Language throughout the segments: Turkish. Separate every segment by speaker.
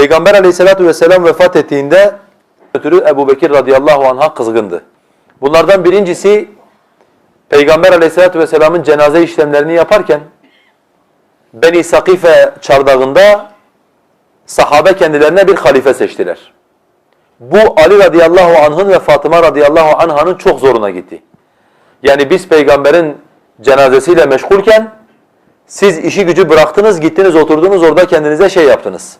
Speaker 1: Peygamber aleyhissalatu vesselam vefat ettiğinde ötürü Ebu Bekir radıyallahu anh'a kızgındı. Bunlardan birincisi Peygamber aleyhissalatu vesselamın cenaze işlemlerini yaparken Beni Sakife çardağında sahabe kendilerine bir halife seçtiler. Bu Ali radıyallahu anh'ın ve Fatıma radıyallahu anh'ın çok zoruna gitti. Yani biz peygamberin cenazesiyle meşgulken siz işi gücü bıraktınız, gittiniz, oturdunuz orada kendinize şey yaptınız.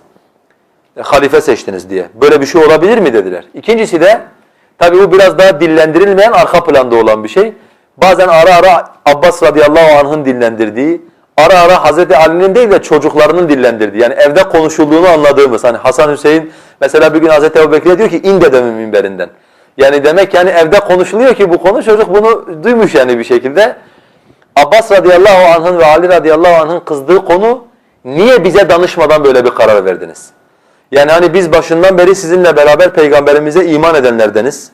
Speaker 1: E, halife seçtiniz diye. Böyle bir şey olabilir mi dediler. İkincisi de tabi bu biraz daha dillendirilmeyen arka planda olan bir şey. Bazen ara ara Abbas radıyallahu anh'ın dillendirdiği, ara ara Hazreti Ali'nin değil de çocuklarının dillendirdiği. Yani evde konuşulduğunu anladığımız. Hani Hasan Hüseyin mesela bir gün Hazreti Ebubekir'e diyor ki in dedemin minberinden. Yani demek yani evde konuşuluyor ki bu konu çocuk bunu duymuş yani bir şekilde. Abbas radıyallahu anh'ın ve Ali radıyallahu anh'ın kızdığı konu niye bize danışmadan böyle bir karar verdiniz? Yani hani biz başından beri sizinle beraber peygamberimize iman edenlerdeniz.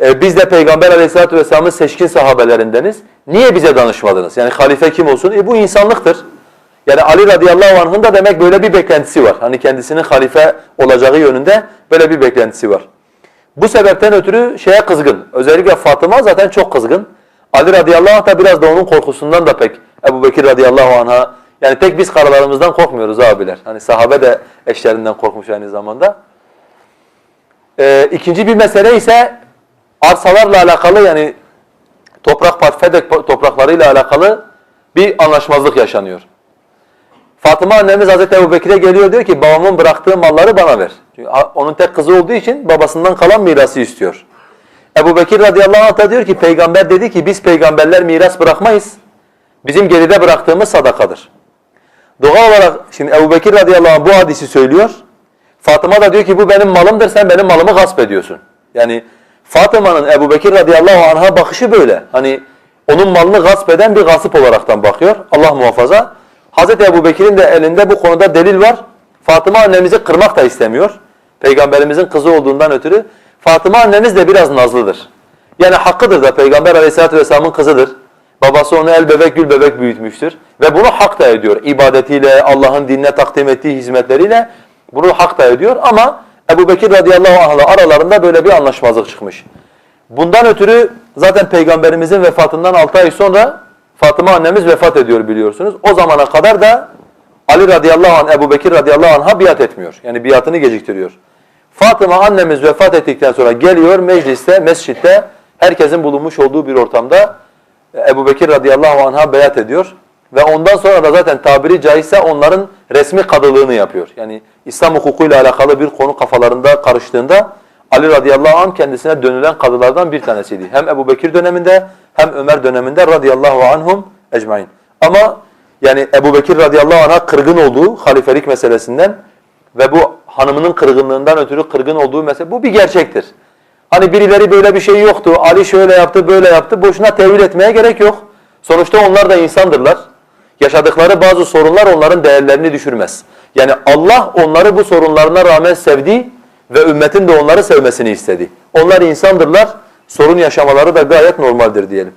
Speaker 1: Ee, biz de peygamber aleyhissalatu vesselamın seçkin sahabelerindeniz. Niye bize danışmadınız? Yani halife kim olsun? E bu insanlıktır. Yani Ali radıyallahu anh'ın da demek böyle bir beklentisi var. Hani kendisinin halife olacağı yönünde böyle bir beklentisi var. Bu sebepten ötürü şeye kızgın. Özellikle Fatıma zaten çok kızgın. Ali radıyallahu anh da biraz da onun korkusundan da pek Ebu Bekir radıyallahu anh'a yani tek biz karalarımızdan korkmuyoruz abiler. Hani sahabe de eşlerinden korkmuş aynı zamanda. Ee, ikinci bir mesele ise arsalarla alakalı yani toprak Fedek topraklarıyla alakalı bir anlaşmazlık yaşanıyor. Fatıma annemiz Hazreti Ebubekir'e geliyor diyor ki babamın bıraktığı malları bana ver. Çünkü onun tek kızı olduğu için babasından kalan mirası istiyor. Ebu Bekir radıyallahu anh diyor ki peygamber dedi ki biz peygamberler miras bırakmayız. Bizim geride bıraktığımız sadakadır. Doğal olarak şimdi Ebu Bekir radıyallahu anh bu hadisi söylüyor. Fatıma da diyor ki bu benim malımdır sen benim malımı gasp ediyorsun. Yani Fatıma'nın Ebu Bekir radıyallahu anh'a bakışı böyle. Hani onun malını gasp eden bir gasp olaraktan bakıyor. Allah muhafaza. Hazreti Ebu Bekir'in de elinde bu konuda delil var. Fatıma annemizi kırmak da istemiyor. Peygamberimizin kızı olduğundan ötürü. Fatıma annemiz de biraz nazlıdır. Yani hakkıdır da Peygamber aleyhissalatu vesselamın kızıdır. Babası onu el bebek gül bebek büyütmüştür. Ve bunu hak da ediyor. İbadetiyle, Allah'ın dinine takdim ettiği hizmetleriyle bunu hak da ediyor. Ama Ebu Bekir radıyallahu anh'la aralarında böyle bir anlaşmazlık çıkmış. Bundan ötürü zaten Peygamberimizin vefatından 6 ay sonra Fatıma annemiz vefat ediyor biliyorsunuz. O zamana kadar da Ali radıyallahu anh, Ebu Bekir radıyallahu anh'a biat etmiyor. Yani biatını geciktiriyor. Fatıma annemiz vefat ettikten sonra geliyor mecliste, mescitte herkesin bulunmuş olduğu bir ortamda Ebu Bekir radıyallahu anh'a beyat ediyor. Ve ondan sonra da zaten tabiri caizse onların resmi kadılığını yapıyor. Yani İslam hukukuyla alakalı bir konu kafalarında karıştığında Ali radıyallahu anh kendisine dönülen kadılardan bir tanesiydi. Hem Ebu Bekir döneminde hem Ömer döneminde radıyallahu anhum ecmain. Ama yani Ebu Bekir radıyallahu anh'a kırgın olduğu halifelik meselesinden ve bu hanımının kırgınlığından ötürü kırgın olduğu mesele bu bir gerçektir. Hani birileri böyle bir şey yoktu, Ali şöyle yaptı, böyle yaptı. Boşuna tevil etmeye gerek yok. Sonuçta onlar da insandırlar. Yaşadıkları bazı sorunlar onların değerlerini düşürmez. Yani Allah onları bu sorunlarına rağmen sevdi ve ümmetin de onları sevmesini istedi. Onlar insandırlar, sorun yaşamaları da gayet normaldir diyelim.